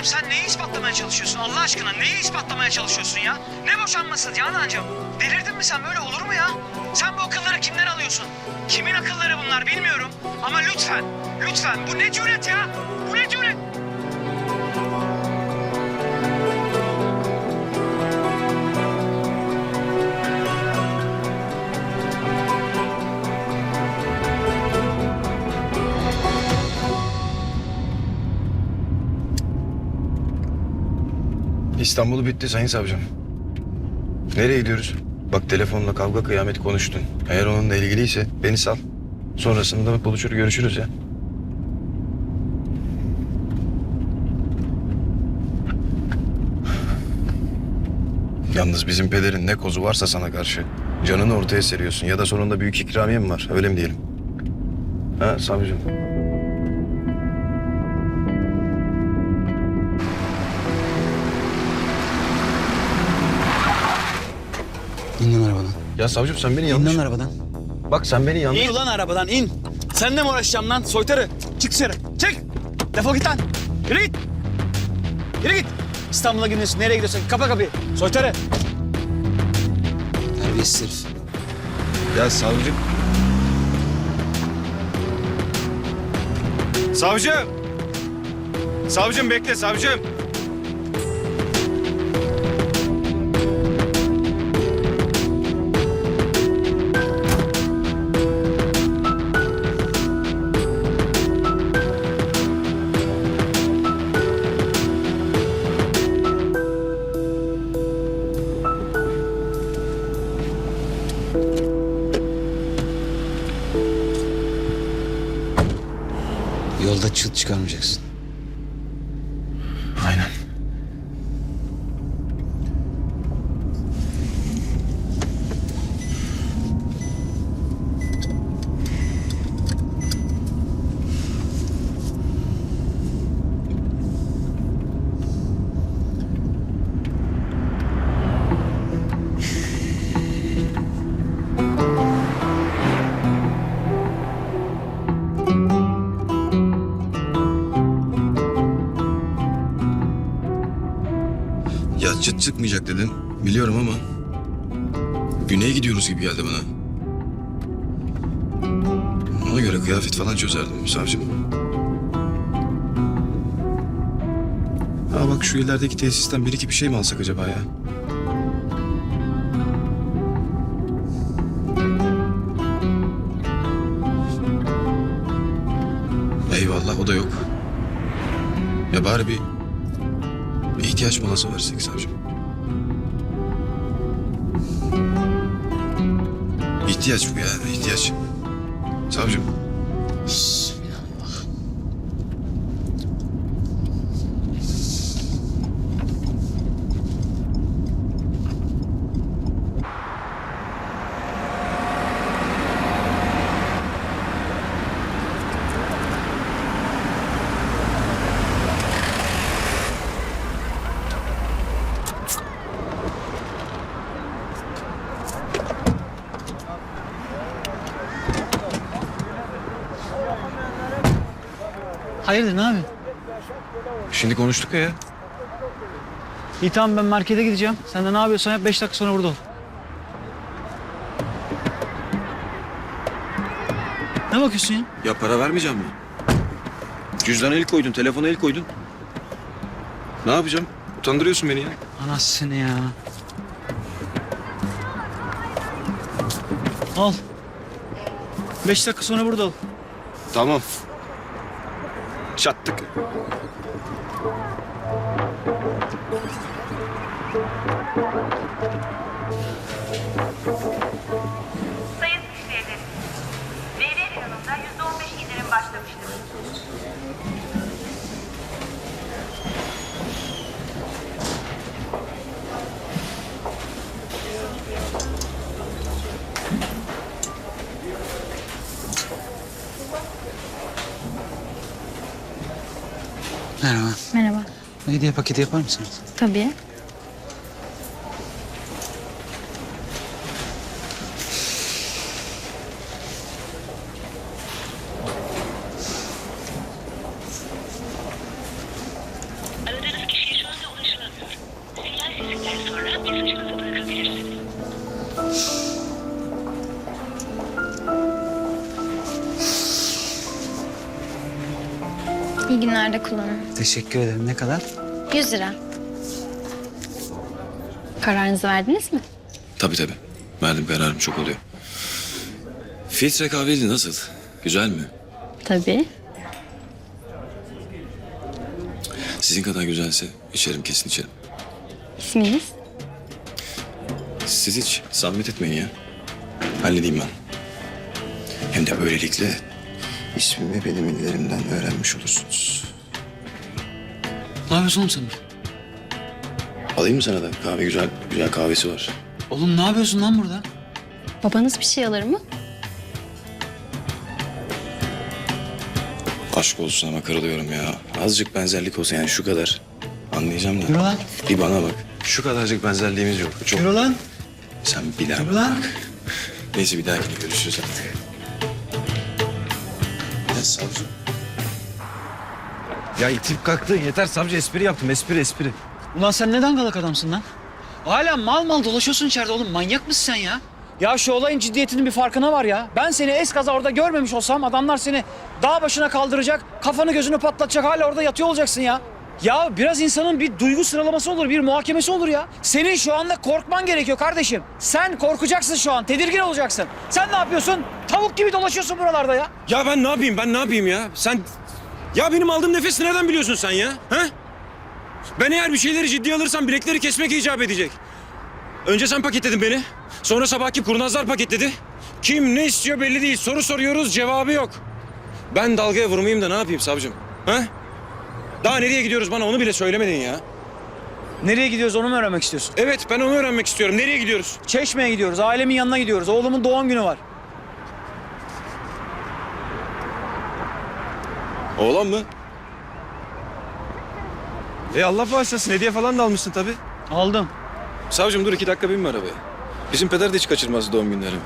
Savcım sen neyi ispatlamaya çalışıyorsun Allah aşkına? Neyi ispatlamaya çalışıyorsun ya? Ne boşanması Canancığım? Delirdin mi sen? Böyle olur mu ya? Sen bu akılları kimden alıyorsun? Kimin akılları bunlar bilmiyorum. Ama lütfen, lütfen bu ne cüret ya? Bu ne cüret? İstanbul bitti sayın savcım. Nereye gidiyoruz? Bak telefonla kavga kıyamet konuştun. Eğer onunla ilgiliyse beni sal. Sonrasında buluşur görüşürüz ya. Yalnız bizim pederin ne kozu varsa sana karşı canını ortaya seriyorsun. Ya da sonunda büyük ikramiye mi var? Öyle mi diyelim? Ha savcım? Ya savcım sen beni İn yanlış... lan arabadan. Bak sen beni yanlış... İn ulan arabadan in. Seninle mi uğraşacağım lan soytarı? Çık dışarı. Çık. Defol git lan. Yürü git. Yürü git. İstanbul'a gidiyorsun. Nereye gidiyorsun? Kapa kapıyı. Soytarı. Terbiyesiz herif. Ya savcım... Savcım! Savcım bekle savcım! six. Çıkmayacak dedin. Biliyorum ama... Güney'e gidiyoruz gibi geldi bana. Ona göre kıyafet falan çözerdim savcım. Ha bak şu ilerideki tesisten bir iki bir şey mi alsak acaba ya? Eyvallah o da yok. Ya bari bir bir ihtiyaç molası versek savcım. İhtiyaç bu ya, ihtiyaç. Savcım. Hayırdır ne abi? Şimdi konuştuk ya. İyi tamam ben markete gideceğim. Sen de ne yapıyorsan yap beş dakika sonra burada ol. Ne bakıyorsun ya? Ya para vermeyeceğim mi? Cüzdana el koydun, telefona el koydun. Ne yapacağım? Utandırıyorsun beni ya. Anasını ya. Al. Beş dakika sonra burada ol. Tamam. Çattık. Sayın müşterilerimiz, BR yanında %15 indirim başlamıştır. Merhaba. Merhaba. Hediye paketi yapar mısınız? Tabii. İyi günlerde kullanın. Teşekkür ederim. Ne kadar? 100 lira. Kararınızı verdiniz mi? Tabii tabii. Verdim kararım çok oluyor. Filtre kahveli nasıl? Güzel mi? Tabii. Sizin kadar güzelse içerim kesin içerim. İsminiz? Siz hiç zahmet etmeyin ya. Halledeyim ben. Hem de böylelikle ismimi benim illerimden öğrenmiş olursunuz. Ne yapıyorsun oğlum sen? Alayım mı sana da? Kahve güzel, güzel kahvesi var. Oğlum ne yapıyorsun lan burada? Babanız bir şey alır mı? Aşk olsun ama kırılıyorum ya. Azıcık benzerlik olsa yani şu kadar. Anlayacağım da. Yürü lan. Bir bana bak. Şu kadarcık benzerliğimiz yok. Çok. Yürü lan. Sen bir daha Yürü lan. bak. Neyse bir dahakine görüşürüz artık. Ya savcı. Ya itip kalktın yeter savcı espri yaptım espri espri. Ulan sen ne dangalak adamsın lan? Hala mal mal dolaşıyorsun içeride oğlum. Manyak mısın sen ya? Ya şu olayın ciddiyetinin bir farkına var ya. Ben seni eskaza orada görmemiş olsam adamlar seni dağ başına kaldıracak, kafanı gözünü patlatacak hala orada yatıyor olacaksın ya. Ya biraz insanın bir duygu sıralaması olur, bir muhakemesi olur ya. Senin şu anda korkman gerekiyor kardeşim. Sen korkacaksın şu an, tedirgin olacaksın. Sen ne yapıyorsun? Tavuk gibi dolaşıyorsun buralarda ya. Ya ben ne yapayım ben ne yapayım ya? Sen ya benim aldığım nefesi nereden biliyorsun sen ya? Ha? Ben eğer bir şeyleri ciddiye alırsam bilekleri kesmek icap edecek. Önce sen paketledin beni. Sonra sabahki kurnazlar paketledi. Kim ne istiyor belli değil. Soru soruyoruz cevabı yok. Ben dalgaya vurmayayım da ne yapayım savcım? Ha? Daha nereye gidiyoruz bana onu bile söylemedin ya. Nereye gidiyoruz onu mu öğrenmek istiyorsun? Evet ben onu öğrenmek istiyorum. Nereye gidiyoruz? Çeşme'ye gidiyoruz, ailemin yanına gidiyoruz. Oğlumun doğum günü var. Oğlan mı? E Allah bağışlasın hediye falan da almışsın tabii. Aldım. Savcım dur iki dakika binme arabaya. Bizim peder de hiç kaçırmaz doğum günlerimi.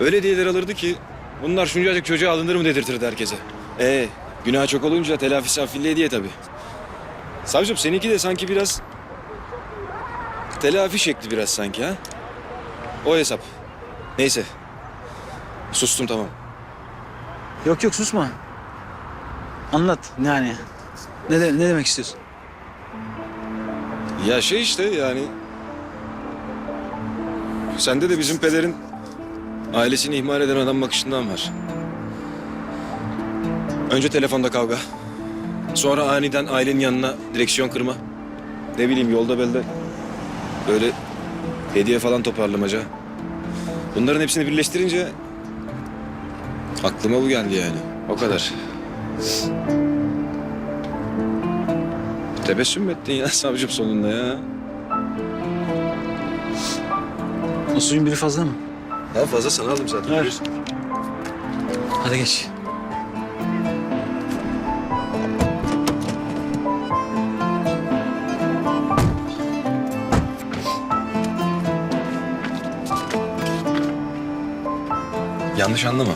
Öyle hediyeler alırdı ki bunlar şuncacık çocuğa alınır mı dedirtirdi herkese. Ee, günah çok olunca telafisi affilli hediye tabii. Savcım seninki de sanki biraz telafi şekli biraz sanki ha. O hesap. Neyse. Sustum tamam. Yok yok susma. Anlat yani. Ne, de- ne demek istiyorsun? Ya şey işte yani. Sende de bizim pederin ailesini ihmal eden adam bakışından var. Önce telefonda kavga. Sonra aniden ailenin yanına direksiyon kırma. Ne bileyim yolda belde böyle hediye falan toparlamaca. Bunların hepsini birleştirince aklıma bu geldi yani. O kadar. Tebessüm ettin ya savcım sonunda ya? O suyun biri fazla mı? Daha fazla sana aldım zaten. Ver. Hadi geç. Yanlış anlama.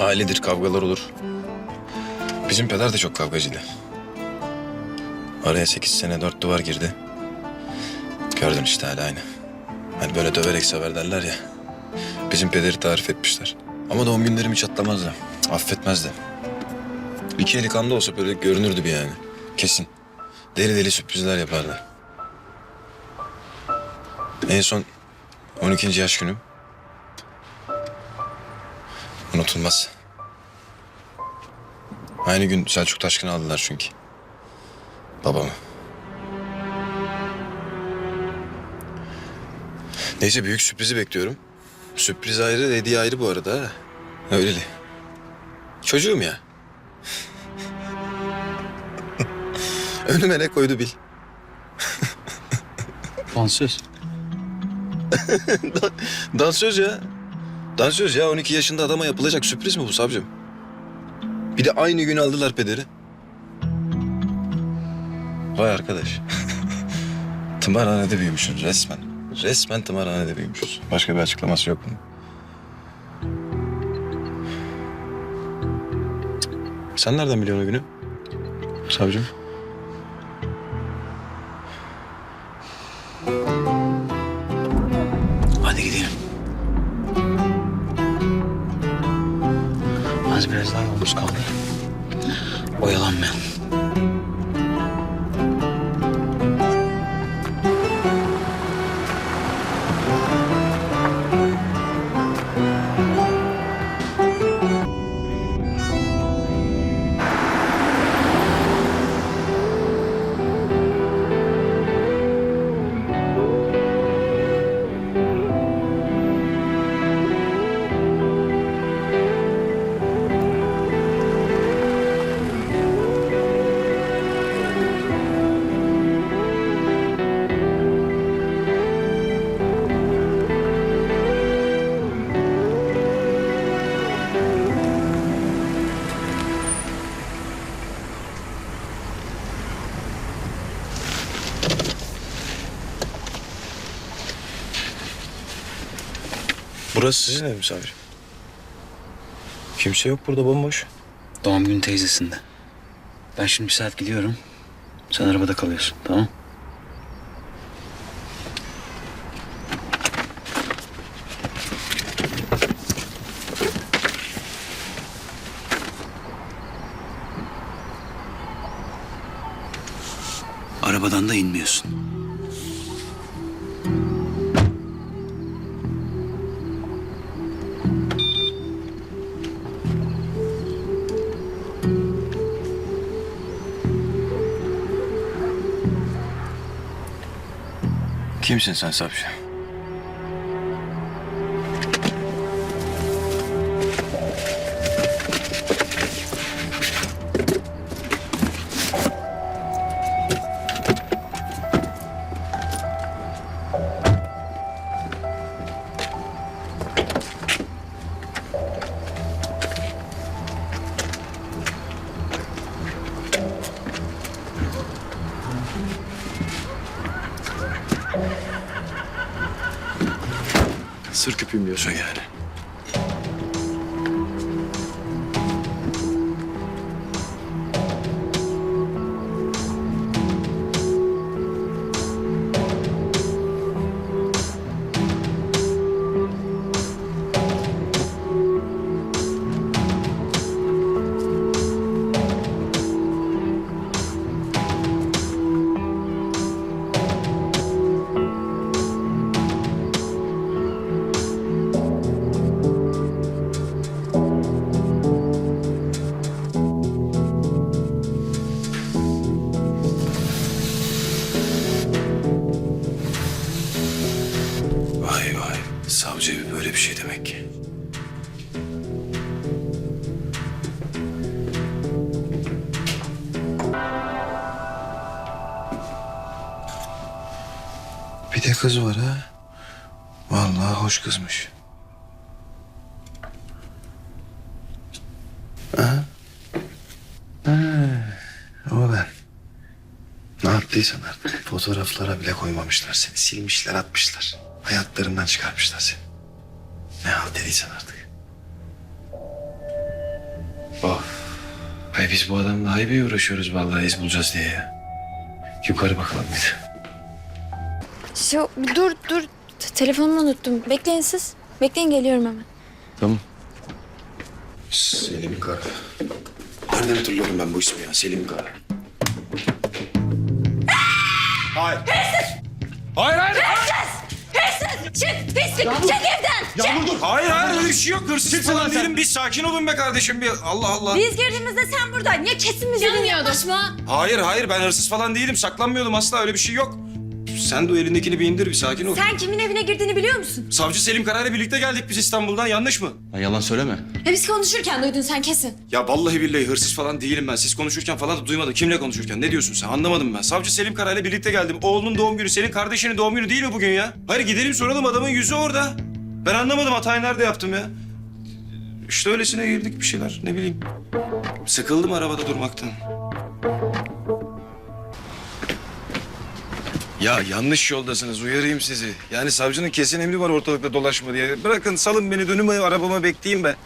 Ailedir, kavgalar olur. Bizim peder de çok kavgacıydı. Araya sekiz sene dört duvar girdi. Gördün işte hala aynı. Hani böyle döverek sever derler ya. Bizim pederi tarif etmişler. Ama doğum günlerim hiç atlamazdı. Affetmezdi. İki eli kanda olsa böyle görünürdü bir yani. Kesin. Deli deli sürprizler yapardı. En son 12. yaş günüm. Unutulmaz. Aynı gün Selçuk Taşkın'ı aldılar çünkü. Babamı. Neyse büyük sürprizi bekliyorum. Sürpriz ayrı, hediye ayrı bu arada. ha. Öyleli. Çocuğum ya. Önüme ne koydu bil. Dansöz. Dansöz ya. Dansöz ya 12 yaşında adama yapılacak sürpriz mi bu savcım? Bir de aynı gün aldılar pederi. Vay arkadaş. tımarhanede büyümüşüz resmen. Resmen tımarhanede büyümüşüz. Başka bir açıklaması yok bunun. Sen nereden biliyorsun o günü? Savcım. Burası sizin ev mi savcım? Kimse yok burada bomboş. Doğum günü teyzesinde. Ben şimdi bir saat gidiyorum. Sen arabada kalıyorsun tamam Arabadan da inmiyorsun. Kimsin sen savcı? Diyorsun yani. Bir de kız var ha. Vallahi hoş kızmış. Ha? Ha, o ben. Ne yaptıysan artık. Fotoğraflara bile koymamışlar seni. Silmişler atmışlar. Hayatlarından çıkarmışlar seni. Ne halt dediysen artık. Of. Ay biz bu adamla haybeye uğraşıyoruz vallahi iz bulacağız diye ya. Yukarı bakalım bir de. Şu, dur dur. T- Telefonumu unuttum. Bekleyin siz. Bekleyin geliyorum hemen. Tamam. Selim Kara. Nereden hatırlıyorum ben bu ismi ya? Selim Kara. Hayır. Hayır hayır. Çık pislik çık evden. Yağmur dur. Hayır hayır öyle bir şey yok. Hırsız falan değilim. Bir sakin olun be kardeşim. Bir Allah Allah. Biz girdiğimizde sen buradaydın. Ya kesin bizi dinliyordun. Hayır hayır ben hırsız falan değilim. Saklanmıyordum asla öyle bir şey yok. Sen de o elindekini bir indir bir sakin ol. Sen kimin evine girdiğini biliyor musun? Savcı Selim Karay'la birlikte geldik biz İstanbul'dan yanlış mı? yalan söyleme. Ya biz konuşurken duydun sen kesin. Ya vallahi billahi hırsız falan değilim ben. Siz konuşurken falan da duymadım. Kimle konuşurken? Ne diyorsun sen? Anlamadım ben. Savcı Selim Karay'la birlikte geldim. Oğlunun doğum günü, senin kardeşinin doğum günü değil mi bugün ya? Hayır gidelim soralım adamın yüzü orada. Ben anlamadım hatayı nerede yaptım ya. İşte öylesine girdik bir şeyler ne bileyim. Sıkıldım arabada durmaktan. Ya yanlış yoldasınız uyarayım sizi. Yani savcının kesin emri var ortalıkta dolaşma diye. Bırakın salın beni dönüm arabama bekleyeyim be.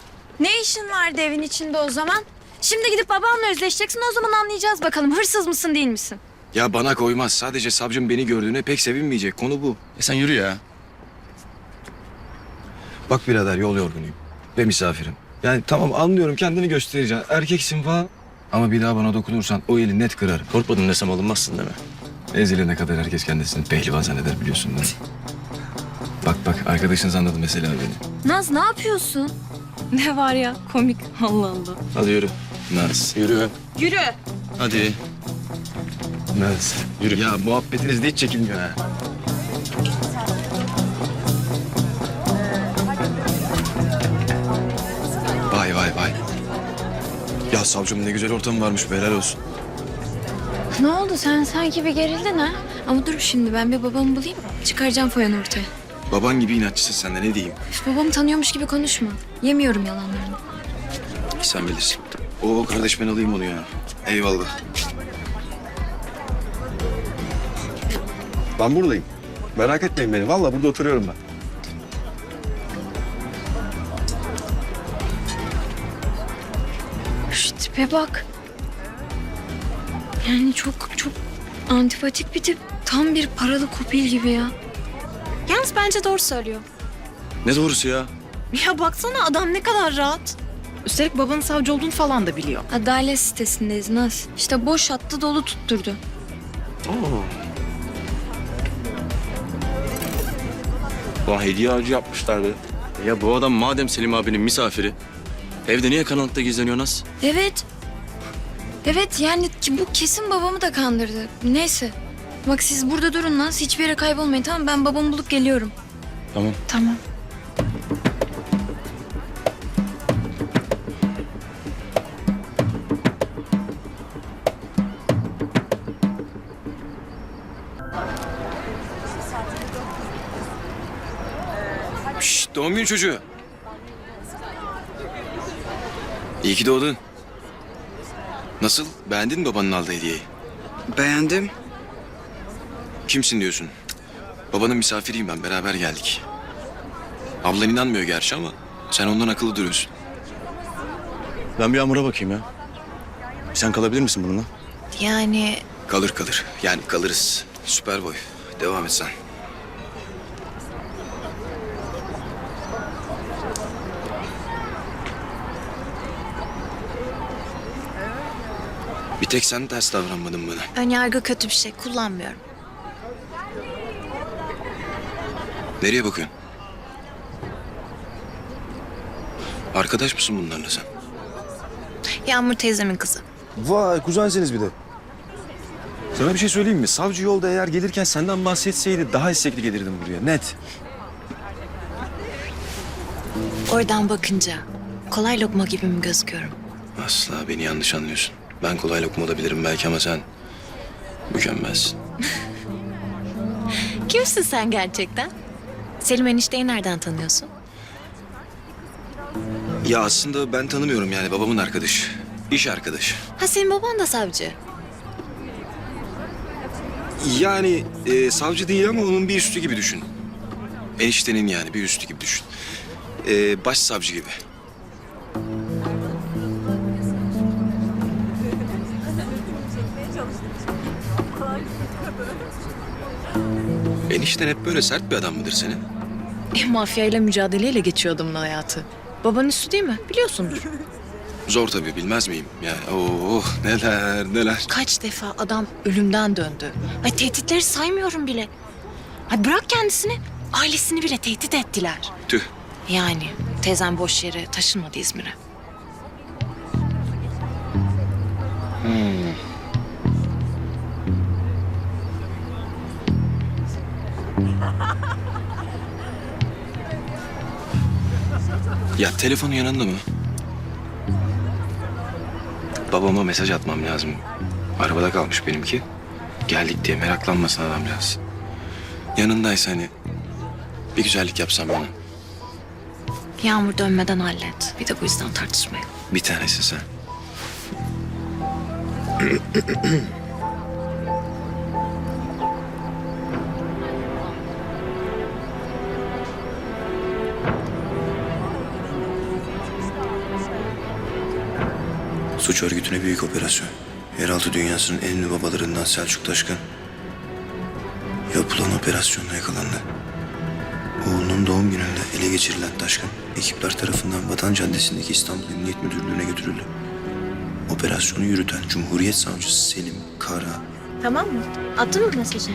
Ne işin vardı evin içinde o zaman? Şimdi gidip babanla özleşeceksin o zaman anlayacağız bakalım hırsız mısın değil misin? Ya bana koymaz. Sadece savcım beni gördüğüne pek sevinmeyecek. Konu bu. E sen yürü ya. Bak birader yol yorgunuyum. Ve misafirim. Yani tamam anlıyorum kendini göstereceksin. Erkeksin falan. Ama bir daha bana dokunursan o eli net kırarım. Korkmadım desem alınmazsın değil mi? Ezilene kadar herkes kendisini pehlivan zanneder biliyorsun değil mi? Bak bak arkadaşınız anladı mesela beni. Naz ne yapıyorsun? Ne var ya komik Allah Allah. Hadi yürü. Naz. Yürü. Yürü. Hadi. Naz. Yürü. Ya muhabbetiniz de hiç çekilmiyor ha. Vay vay vay. Ya savcımın ne güzel ortamı varmış be helal olsun. Ne oldu sen sanki bir gerildin ha? Ama dur şimdi ben bir babamı bulayım. Çıkaracağım foyanı ortaya. Baban gibi inatçısın sen de ne diyeyim. Üf, babamı tanıyormuş gibi konuşma. Yemiyorum yalanlarını. Sen bilirsin. Oo kardeş ben alayım onu ya. Eyvallah. Ben buradayım. Merak etmeyin beni. Vallahi burada oturuyorum ben. Şu tipe bak. Yani çok çok antipatik bir tip. Tam bir paralı kopil gibi ya. Yalnız bence doğru söylüyor. Ne doğrusu ya? Ya baksana adam ne kadar rahat. Üstelik babanın savcı olduğunu falan da biliyor. Adalet sitesindeyiz Naz. İşte boş attı dolu tutturdu. Ulan hediye ağacı yapmışlar be. Ya bu adam madem Selim abinin misafiri. Evde niye karanlıkta gizleniyor Naz? Evet. Evet yani ki bu kesin babamı da kandırdı. Neyse. Bak siz burada durun Naz. Hiçbir yere kaybolmayın tamam mı? Ben babamı bulup geliyorum. Tamam. Tamam. Şşş doğum günü çocuğu. İyi ki doğdun. Nasıl? Beğendin mi babanın aldığı hediyeyi? Beğendim. Kimsin diyorsun? Babanın misafiriyim ben. Beraber geldik. Ablan inanmıyor gerçi ama sen ondan akıllı duruyorsun. Ben bir Yağmur'a bakayım ya. Sen kalabilir misin bununla? Yani Kalır kalır. Yani kalırız. Süper boy. Devam et sen. tek sen ters davranmadın bana. önyargı kötü bir şey kullanmıyorum. Nereye bakıyorsun? Arkadaş mısın bunlarla sen? Yağmur teyzemin kızı. Vay kuzensiniz bir de. Sana bir şey söyleyeyim mi? Savcı yolda eğer gelirken senden bahsetseydi daha istekli gelirdim buraya. Net. Oradan bakınca kolay lokma gibi mi gözüküyorum? Asla beni yanlış anlıyorsun. Ben kolay lokma olabilirim belki ama sen mükemmelsin. Kimsin sen gerçekten? Selim enişteyi nereden tanıyorsun? Ya aslında ben tanımıyorum yani babamın arkadaşı. İş arkadaşı. Ha senin baban da savcı. Yani e, savcı değil ama onun bir üstü gibi düşün. Eniştenin yani bir üstü gibi düşün. E, başsavcı gibi. Enişten hep böyle sert bir adam mıdır senin? E, mafyayla mücadeleyle geçiyor adamın hayatı. Babanın üstü değil mi? Biliyorsundur. Zor tabii bilmez miyim? Yani oh neler neler. Kaç defa adam ölümden döndü. Ay tehditleri saymıyorum bile. Ay bırak kendisini. Ailesini bile tehdit ettiler. Tüh. Yani teyzem boş yere taşınmadı İzmir'e. Ya telefonun yanında mı? Babama mesaj atmam lazım. Arabada kalmış benimki. Geldik diye meraklanmasın adam biraz. Yanındaysa hani bir güzellik yapsam bana. Yağmur dönmeden hallet. Bir de bu yüzden tartışmayalım. Bir tanesi sen. Suç örgütüne büyük operasyon. Yeraltı dünyasının en ünlü babalarından Selçuk Taşkın yapılan operasyonla yakalandı. Oğlunun doğum gününde ele geçirilen Taşkın, ekipler tarafından Vatan Caddesi'ndeki İstanbul Emniyet Müdürlüğü'ne götürüldü. operasyonu yürüten Cumhuriyet Savcısı Selim Kara Tamam mı? Attın mı mesajı?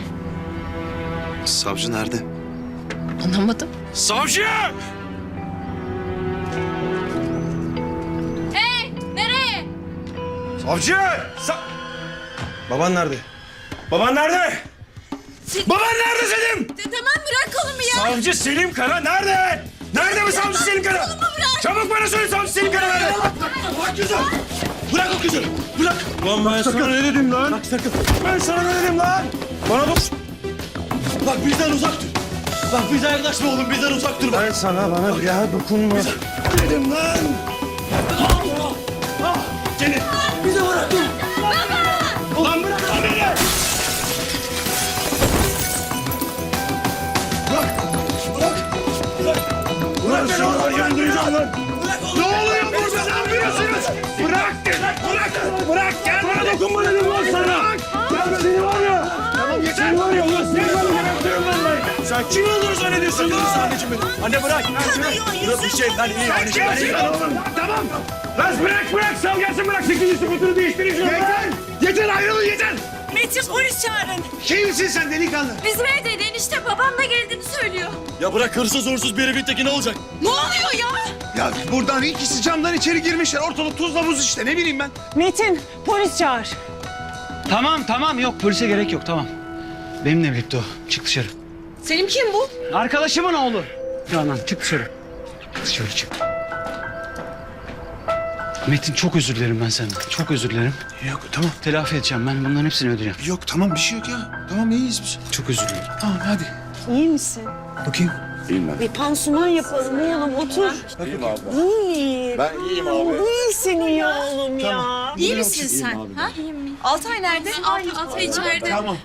Savcı nerede? Anlamadım. Savcı! Savcı! Sa- Baban nerede? Baban nerede? Baban nerede Selim? Tamam bırak kolumu ya. Savcı Selim Kara nerede? Nerede bu savcı Selim Kara? Çabuk bana söyle savcı Selim Kara nerede? Bırak kızı! Bırak o kızı! Bırak! Lan ben sana ne dedim lan? Bak sakın! Ben sana ne dedim lan? Bana dur! Bak bizden uzak dur. Bak bize yaklaşma oğlum bizden uzak dur. Ben sana bana bir daha dokunma. Dedim lan! Ah! Seni! Bize bırak dur. Ulan bırak lan beni! Bırak beni oradan yandıracağım lan! Ne oluyor burada? Ne yapıyorsunuz? Bırak! Bırak! Bırak! Gel bana dokunma dedim lan sana! Gel Sen kim olduğunu zannediyorsun lan? Anneciğim benim. Anne bırak! Bırak bir şey ben iyiyim anneciğim ben iyiyim. Tamam! Lan bırak bırak! Sal gelsin bırak! Sekizinci sıfırını değiştirin şunu! Yeter! Yeter ayrılın yeter! Metin polis çağırın. Kimsin sen delikanlı? Bizim evdeydi enişte babam da geldiğini söylüyor. Ya bırak hırsız uğursuz bir evin teki ne olacak? Ne oluyor ya? Ya buradan ikisi camdan içeri girmişler. Ortalık tuzla buz işte ne bileyim ben. Metin polis çağır. Tamam tamam yok polise gerek yok tamam. Benimle birlikte o. Çık dışarı. Selim kim bu? Arkadaşımın oğlu. Canan çık dışarı. Dışarı çık. Metin çok özür dilerim ben senden. Çok özür dilerim. Yok tamam. Telafi edeceğim ben bunların hepsini ödeyeceğim. Yok tamam bir şey yok ya. Tamam iyiyiz biz. Çok özür dilerim. Tamam hadi. İyi misin? Bakayım. Bir pansuman yapalım oğlum otur. İyi. Ben iyiyim abi. İyisin iyi oğlum ya. İyi misin sen? Ha? İyiyim. Altay nerede? Altay, Altay içeride. Tamam.